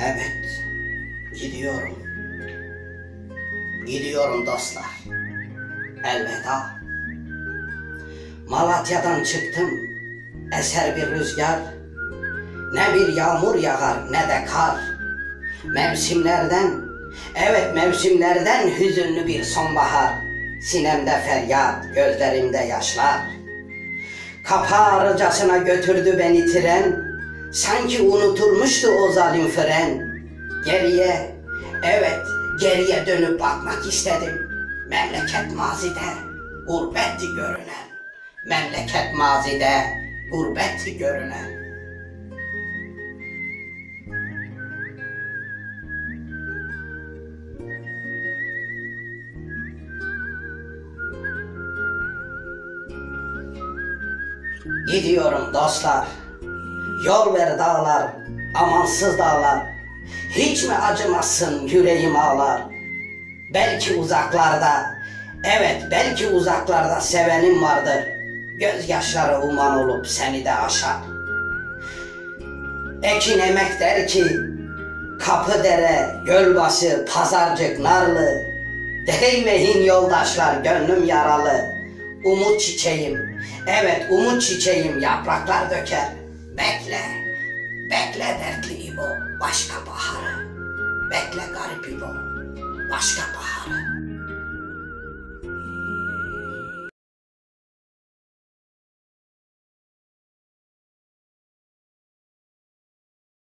Evet, gidiyorum. Gidiyorum dostlar. Elveda. Malatya'dan çıktım. Eser bir rüzgar. Ne bir yağmur yağar ne de kar. Mevsimlerden, evet mevsimlerden hüzünlü bir sonbahar. Sinemde feryat, gözlerimde yaşlar. Kaparcasına götürdü beni tren. Sanki unutulmuştu o zalim fren. Geriye, evet geriye dönüp bakmak istedim. Memleket mazide, gurbetti görünen. Memleket mazide, gurbetti görünen. Gidiyorum dostlar. Yol ver dağlar, amansız dağlar. Hiç mi acımazsın yüreğim ağlar? Belki uzaklarda, evet belki uzaklarda sevenim vardır. Gözyaşları uman olup seni de aşar. Ekin emek der ki, kapı dere, gölbaşı, pazarcık, narlı. Değmeyin yoldaşlar, gönlüm yaralı. Umut çiçeğim, evet umut çiçeğim yapraklar döker. Bekle, bekle dertli İbo, başka baharı. Bekle garip İbo, başka